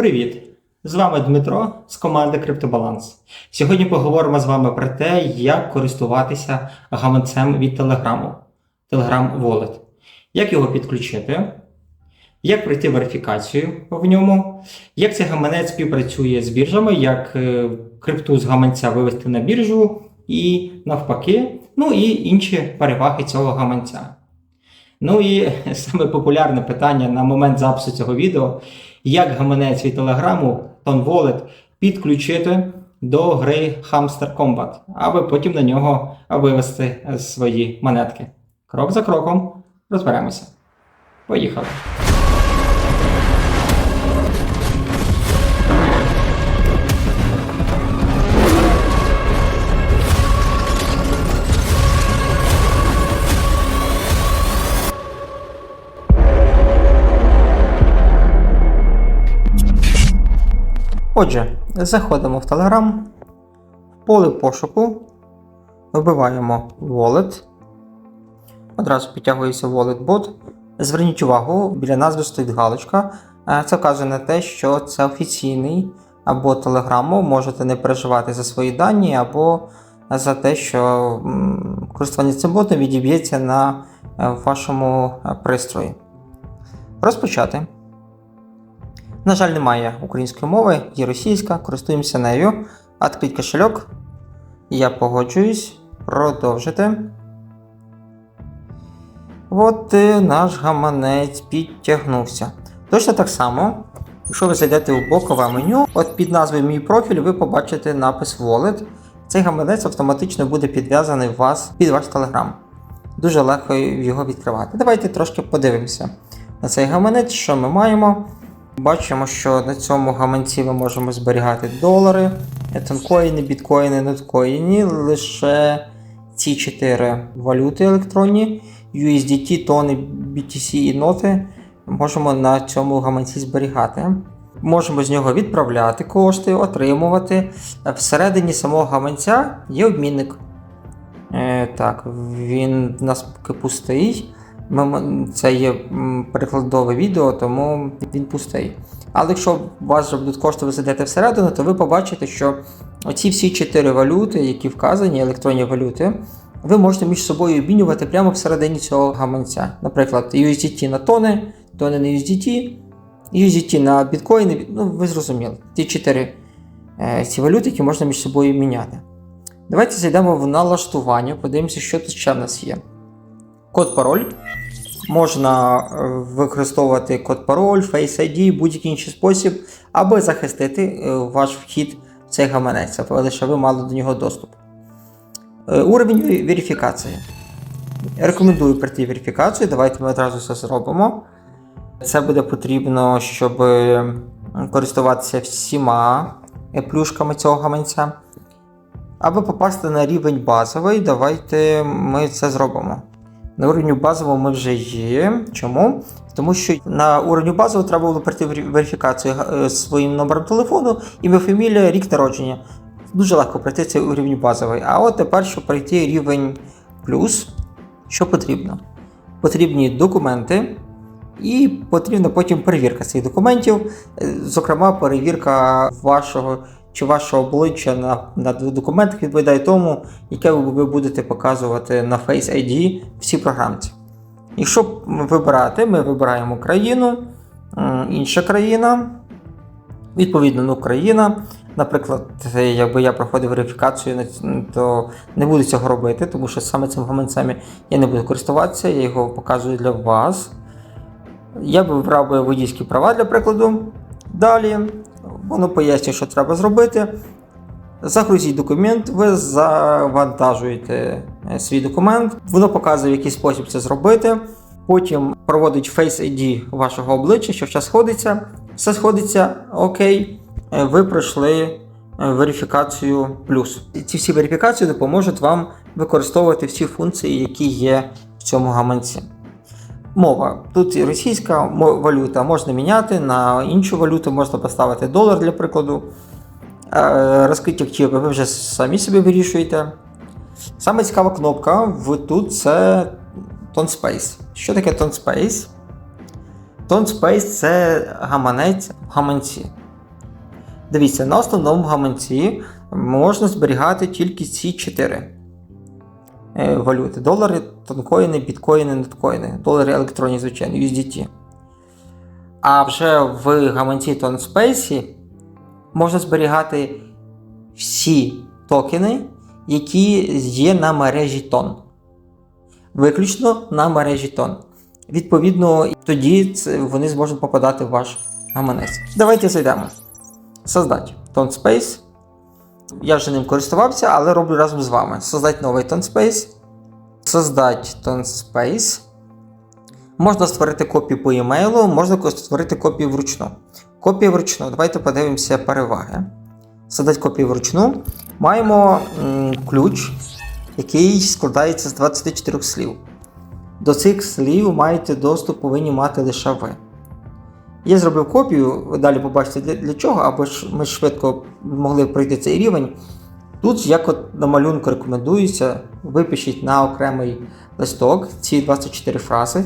Привіт! З вами Дмитро з команди Криптобаланс. Сьогодні поговоримо з вами про те, як користуватися гаманцем від Телеграму Telegram Wallet. Як його підключити, як пройти верифікацію в ньому, як цей гаманець співпрацює з біржами, як е, крипту з гаманця вивести на біржу і навпаки, ну і інші переваги цього гаманця. Ну і саме популярне питання на момент запису цього відео, як гаманець від телеграму Ton Wallet підключити до гри Hamster Combat, аби потім на нього вивести свої монетки. Крок за кроком розберемося. Поїхали. Отже, заходимо в Telegram, в поле пошуку, вбиваємо Wallet. Одразу підтягується Wallet Bot. Зверніть увагу, біля назви стоїть галочка. Е, Це вказує на те, що це офіційний або Telegram. Можете не переживати за свої дані, або за те, що користування цим ботом відіб'ється на е, вашому е, пристрої. Розпочати. На жаль, немає української мови, є російська, користуємося нею. Открить кошельок. Я погоджуюсь. Продовжити. От наш гаманець підтягнувся. Точно так само, якщо ви зайдете у бокове меню, от під назвою Мій профіль ви побачите напис Wallet. Цей гаманець автоматично буде підв'язаний вас під ваш Telegram. Дуже легко його відкривати. Давайте трошки подивимося на цей гаманець, що ми маємо. Бачимо, що на цьому гаманці ми можемо зберігати долари, тонкоїни, біткоїни, ноткоїни, лише ці чотири валюти електронні, USDT, тони, BTC і ноти можемо на цьому гаманці зберігати. Можемо з нього відправляти кошти, отримувати. Всередині самого гаманця є обмінник. Е, так, він у нас пустий. Це є перекладове відео, тому він пустий. Але якщо у вас будуть кошти, ви зайдете всередину, то ви побачите, що оці всі чотири валюти, які вказані, електронні валюти, ви можете між собою обмінювати прямо всередині цього гаманця. Наприклад, USDT на тони, тони на USDT, USDT на біткоїни. Ну, ви зрозуміли. Ті чотири е, ці валюти, які можна між собою міняти. Давайте зайдемо в налаштування, подивимося, що тут ще в нас є. Код пароль. Можна е, використовувати код пароль, Face ID, будь-який інший спосіб, аби захистити е, ваш вхід в цей гаманець, аби лише ви мали до нього доступ. Е, Уровень ве- верифікації. Рекомендую пройти верифікацію. Давайте ми одразу це зробимо. Це буде потрібно, щоб користуватися всіма плюшками цього гаманця. Аби попасти на рівень базовий, давайте ми це зробимо. На уровню базового ми вже є. Чому? Тому що на уровню базового треба було пройти верифікацію е, своїм номером телефону, ім'я, фамілія, рік народження. Дуже легко пройти цей уровень базовий. А от тепер, щоб пройти рівень плюс, що потрібно? Потрібні документи, і потрібна потім перевірка цих документів, е, зокрема, перевірка вашого чи вашого обличчя на, на документах відповідає тому, яке ви, будете показувати на Face ID в цій програмці. Якщо вибирати, ми вибираємо країну, інша країна, відповідно, ну, країна. Наприклад, якби я проходив верифікацію, то не буду цього робити, тому що саме цим гаманцем я не буду користуватися, я його показую для вас. Я би вибрав водійські права для прикладу. Далі воно пояснює, що треба зробити. Загрузіть документ, ви завантажуєте е, свій документ, воно показує, в який спосіб це зробити. Потім проводить Face ID вашого обличчя, що все сходиться. Все сходиться, окей, е, ви пройшли е, верифікацію плюс. Ці всі верифікації допоможуть вам використовувати всі функції, які є в цьому гаманці. Мова. Тут і російська валюта можна міняти на іншу валюту, можна поставити долар для прикладу. Е, Розкриття активи ви вже самі собі вирішуєте. Саме цікава кнопка в тут це Tone Space. Що таке Tone Space? Tone Space це гаманець в гаманці. Дивіться, на основному гаманці можна зберігати тільки ці чотири е, валюти: долари, тонкоїни, біткоїни, неткоїни, долари електронні, звичайно, USDT. А вже в гаманці TonSpace можна зберігати всі токени, які є на мережі тон. Виключно на мережі тон. Відповідно, тоді вони зможуть попадати в ваш гаманець. Давайте зайдемо. Создать TonSpace. Я вже ним користувався, але роблю разом з вами. Создать новий TonSpace. Создать TonSpace. Можна створити копію по емейлу, можна створити копію вручну. Копія вручну. Давайте подивимося переваги. Создать копію вручну. Маємо ключ, який складається з 24 слів. До цих слів маєте доступ, повинні мати лише ви. Я зробив копію, ви далі побачите для, для чого, аби ж ми швидко могли пройти цей рівень. Тут, як от на малюнку рекомендується, випишіть на окремий листок ці 24 фрази.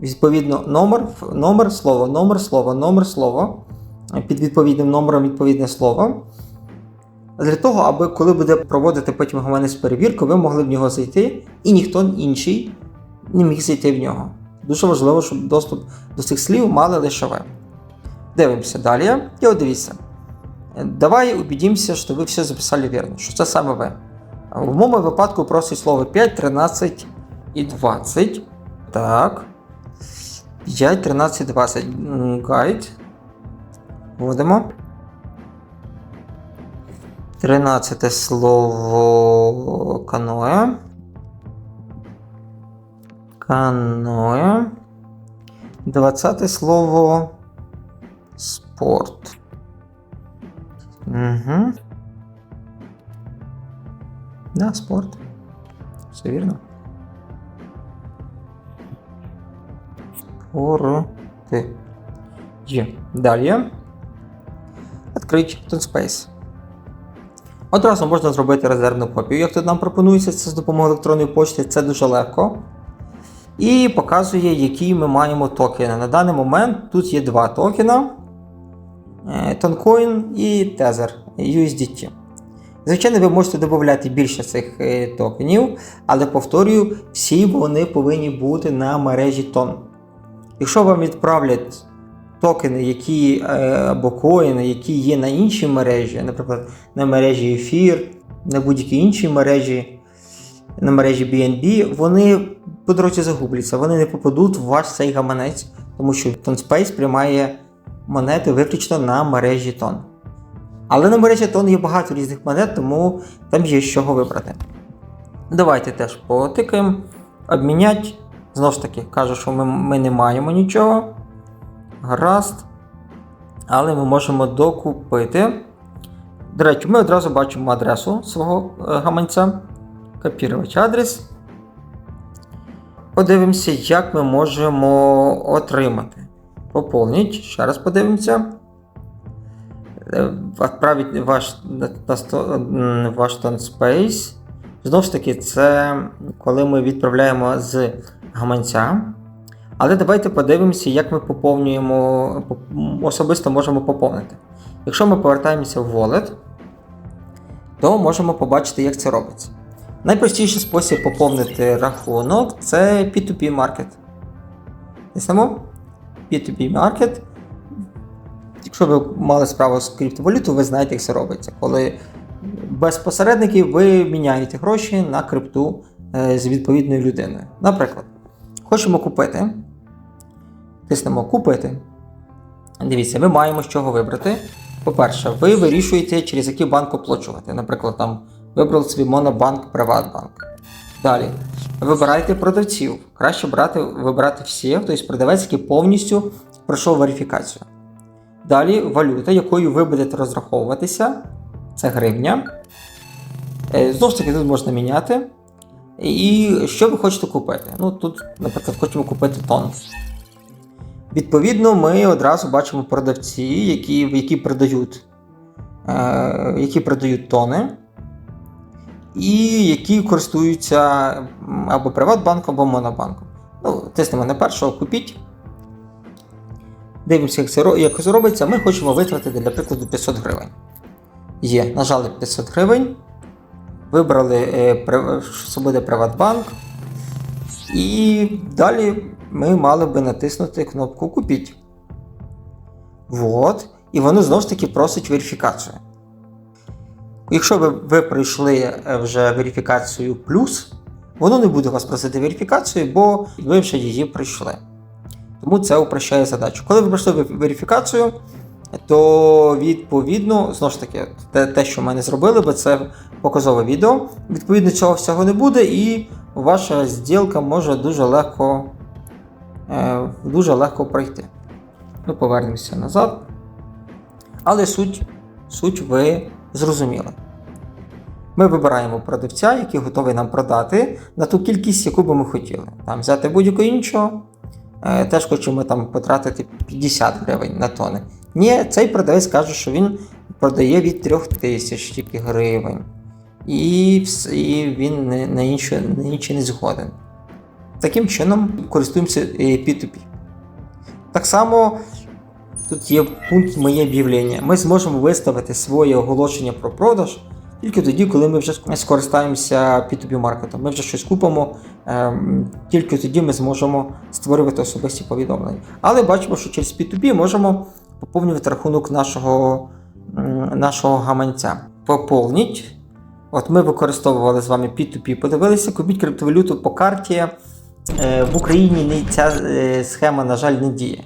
Відповідно, номер, номер слово, номер слова, номер слова. Під відповідним номером відповідне слово. Для того, аби коли буде проводити потім гаманець перевірку, ви могли в нього зайти, і ніхто інший не міг зайти в нього. Дуже важливо, щоб доступ до цих слів мали лише ви. Дивимося далі. І от дивіться. Давай убедимося, що ви все записали вірно, що це саме ви. В моєму випадку просить слово 5, 13 і 20. Так. 5, 13, 20. М, Гайд. Вводимо. 13 слово каноe. Каноe. 20 слово спорт. Угу. Да, спорт. Все вірно. Спорти. Є. Далі. Відкрить TonSpace. Одразу можна зробити резервну копію. Як тут нам пропонується, це з допомогою електронної почти, це дуже легко. І показує, які ми маємо токени. На даний момент тут є два токена: е, Toncoin і Tether USDT. Звичайно, ви можете додати більше цих е, токенів, але повторюю, всі вони повинні бути на мережі тон. Якщо вам відправлять токени, які е, або коїни, які є на іншій мережі, наприклад, на мережі Ефір, на будь-якій іншій мережі, на мережі BNB, вони по дорозі загубляться, вони не попадуть в ваш цей гаманець, тому що TonSpace приймає монети виключно на мережі Тон. Але на мережі Тон є багато різних монет, тому там є з чого вибрати. Давайте теж потикаємо, обмінять. Знову ж таки, кажу, що ми, ми не маємо нічого. Гаразд. Але ми можемо докупити. До речі, ми одразу бачимо адресу свого е, гаманця. Копірувати адрес. Подивимося, як ми можемо отримати. Поповніть. Ще раз подивимося. Е, Відправить ваш, ваш TonSpace. Знову ж таки, це коли ми відправляємо з гаманця. Але давайте подивимося, як ми поповнюємо, особисто можемо поповнити. Якщо ми повертаємося в Wallet, то можемо побачити, як це робиться. Найпростіший спосіб поповнити рахунок це P2P Market. Тиснемо P2P Market. Якщо ви мали справу з криптовалютою, ви знаєте, як це робиться. Коли без посередників ви міняєте гроші на крипту е, з відповідною людиною. Наприклад, хочемо купити. Тиснемо купити. Дивіться, ми маємо з чого вибрати. По-перше, ви вирішуєте, через який банк оплачувати. Наприклад, там вибрали собі Монобанк, Приватбанк. Далі. Вибирайте продавців. Краще брати, вибирати всі, тобто продавець, який повністю пройшов верифікацію. Далі валюта, якою ви будете розраховуватися. Це гривня. Е, Знову ж таки, тут можна міняти. І що ви хочете купити? Ну, тут, наприклад, хочемо купити тон. Відповідно, ми одразу бачимо продавці, які, які продають, е, які продають тони, і які користуються або Приватбанком, або Монобанком. Ну, тиснемо на першого, купіть. Дивимося, як це, як це робиться. Ми хочемо витратити, для прикладу, 500 гривень. Є, нажали 500 гривень. Вибрали, е, що буде Приватбанк. І далі ми мали би натиснути кнопку Купіть. Вот. І воно знову ж таки просить верифікацію. Якщо ви, ви пройшли е, вже верифікацію плюс, воно не буде вас просити верифікацію, бо ви вже її пройшли. Тому це упрощає задачу. Коли ви пройшли верифікацію, то відповідно, знову ж таки, те, те, що ми не зробили, бо це показове відео. Відповідно, цього всього не буде, і ваша зділка може дуже легко, е, дуже легко пройти. Ну, повернемося назад. Але суть, суть ви зрозуміли. Ми вибираємо продавця, який готовий нам продати на ту кількість, яку би ми хотіли. Там взяти будь-яку іншого. Е, Теж хочемо там потратити 50 гривень на тони. Ні, цей продавець каже, що він продає від 3000 тільки гривень. І, і він на інше, на інше не згоден. Таким чином користуємося е, P2P. Так само тут є пункт моє об'явлення. Ми зможемо виставити своє оголошення про продаж тільки тоді, коли ми вже скористаємося P2P маркетом. Ми вже щось купимо, ем, тільки тоді ми зможемо створювати особисті повідомлення. Але бачимо, що через P2P можемо поповнювати рахунок нашого, нашого гаманця. Поповніть. От ми використовували з вами P2P, подивилися, купіть криптовалюту по карті. Е, В Україні ця е, схема, на жаль, не діє.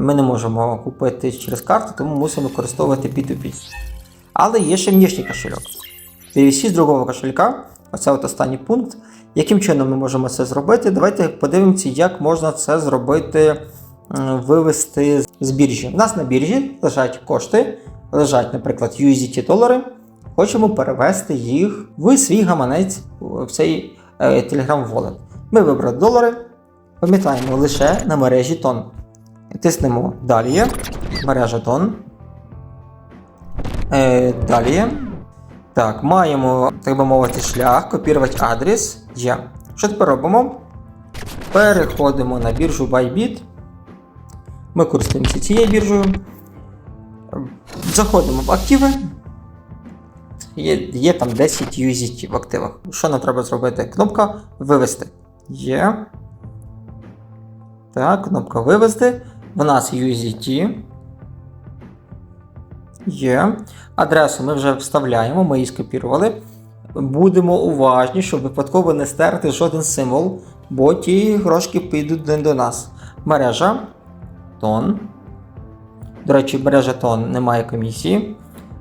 Ми не можемо купити через карту, тому мусимо використовувати P2P. Але є ще внішній кошельок. Перевести з другого кошелька, оце от останній пункт. Яким чином ми можемо це зробити? Давайте подивимося, як можна це зробити, вивести з біржі. У нас на біржі лежать кошти, лежать, наприклад, USDT долари. Хочемо перевести їх в свій гаманець в цей е, Telegram Wallet. Ми вибрали долари, пам'ятаємо лише на мережі тон. Тиснемо далі. Мережа тон. Е, далі. Так, маємо, так би мовити, шлях, копірувати адрес. Є. Що тепер робимо? Переходимо на біржу Bybit. Ми користуємося цією біржею. Заходимо в активи. Є, є там 10 USDT в активах. Що нам треба зробити? Кнопка вивести. Є. Так, кнопка вивести. В нас USDT. Є. Адресу ми вже вставляємо, ми її скопірували. Будемо уважні, щоб випадково не стерти жоден символ, бо ті грошки підуть не до нас. Мережа. Тон. До речі, мережа тон немає комісії.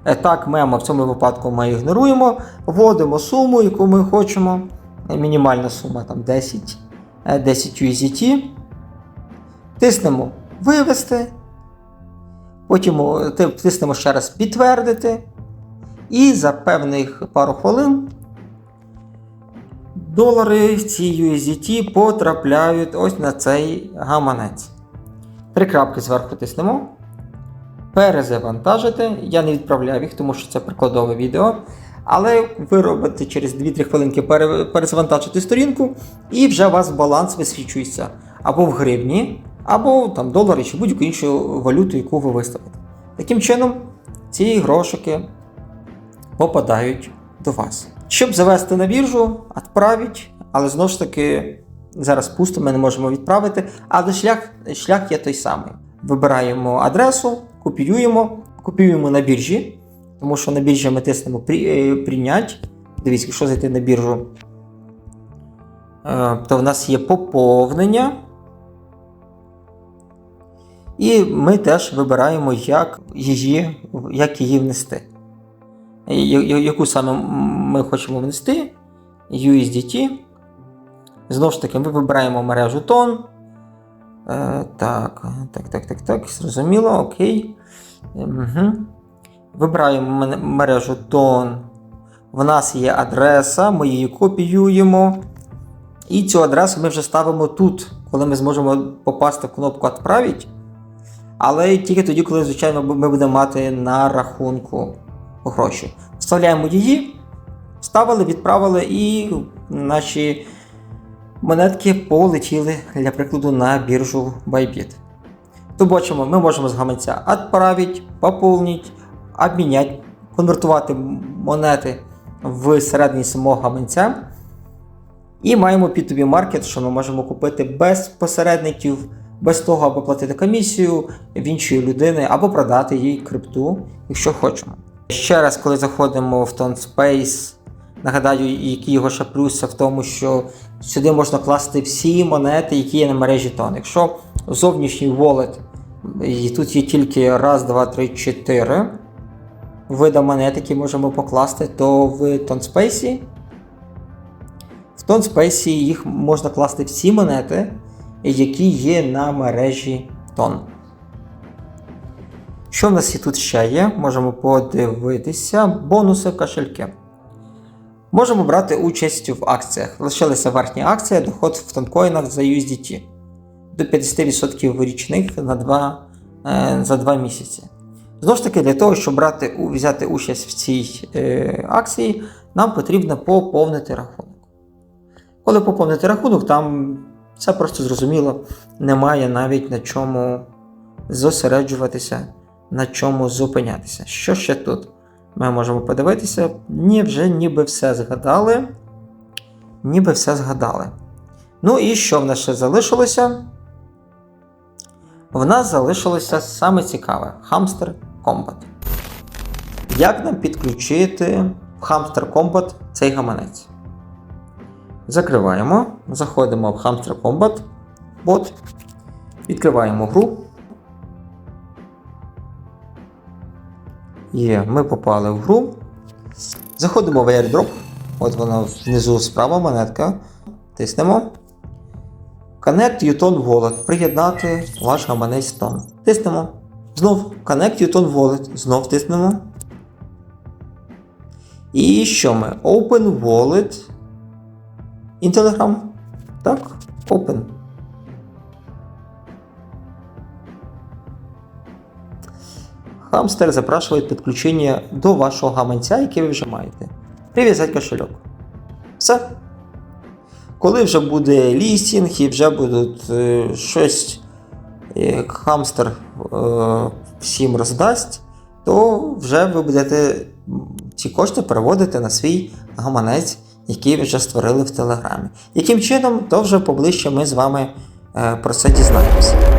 Е, Так, мемо в цьому випадку ми ігноруємо. Вводимо суму, яку ми хочемо. Е, Мінімальна сума там 10, е, 10 USDT. Тиснемо вивести. Потім о, ти- тиснемо ще раз підтвердити. І за певних пару хвилин долари ці USDT потрапляють ось на цей гаманець. Три крапки зверху тиснемо. Перезавантажити. Я не відправляв їх, тому що це прикладове відео. Але ви робите через 2-3 хвилинки перезавантажити сторінку, і вже у вас баланс висвічується або в гривні, або там долари чи будь-яку іншу валюту, яку ви виставите. Таким чином, ці грошики попадають до вас. Щоб завести на біржу, відправіть, але знову ж таки зараз пусто, ми не можемо відправити, але шлях, шлях є той самий. Вибираємо адресу, копіюємо, копіюємо на біржі, тому що на біржі ми тиснемо «При- е, прийнять. Дивіться, якщо зайти на біржу, е, то в нас є поповнення. І ми теж вибираємо, як її, як її внести. Яку саме ми хочемо внести? USDT. Знову ж таки, ми вибираємо мережу тон. Е, так, так, так, так, так, зрозуміло, окей. Угу. Вибираємо мережу тон. В нас є адреса, ми її копіюємо. І цю адресу ми вже ставимо тут, коли ми зможемо попасти в кнопку «Отправить». Але тільки тоді, коли, звичайно, ми будемо мати на рахунку гроші. Вставляємо її, вставили, відправили, і наші монетки полетіли, для прикладу, на біржу Bybit. То бачимо, ми можемо з гаманця відправити, поповнити, обміняти, конвертувати монети в середній самого гаманця. І маємо P2B маркет, що ми можемо купити без посередників, без того, аби платити комісію в іншої людини, або продати їй крипту, якщо хочемо. Ще раз, коли заходимо в TonSpace, нагадаю, які його ще плюси в тому, що сюди можна класти всі монети, які є на мережі Тон. Якщо зовнішній wallet, і тут є тільки раз, два, три, чотири вида монет, які можемо покласти, то в TonSpace в TonSpace їх можна класти всі монети, які є на мережі Тон. Що в нас і тут ще є? Можемо подивитися. Бонуси в кошельки. Можемо брати участь в акціях. Лишилася верхня акція, доход в тонкоїнах за USDT до 50% річних на 2, е, за 2 місяці. Знову ж таки, для того, щоб брати, взяти участь в цій е, акції, нам потрібно поповнити рахунок. Коли поповнити рахунок, там все просто зрозуміло, немає навіть на чому зосереджуватися, на чому зупинятися. Що ще тут? Ми можемо подивитися. Ні, вже ніби все згадали. Ніби все згадали. Ну і що в нас ще залишилося? В нас залишилося саме цікаве Hamster Combat. Як нам підключити в Hamster Combat цей гаманець? Закриваємо, заходимо в Hamster Combat бот, відкриваємо гру. Є, ми попали в гру. Заходимо в airdrop. От вона внизу справа монетка. Тиснемо. Connect Uton Wallet. Приєднати ваш гаманець Тон. Тиснемо. Знов Connect Uton Wallet. Знов тиснемо. І що ми? Open Wallet. In Telegram. Так, Open. Хамстер запрашиває підключення до вашого гаманця, який ви вже маєте. Прив'язати кошельок. Все. Коли вже буде лістінг і вже будуть е, щось, як хамстер е, всім роздасть, то вже ви будете ці кошти переводити на свій гаманець, ви вже створили в Телеграмі. Яким чином, то вже поближче ми з вами е, про це дізнаємося.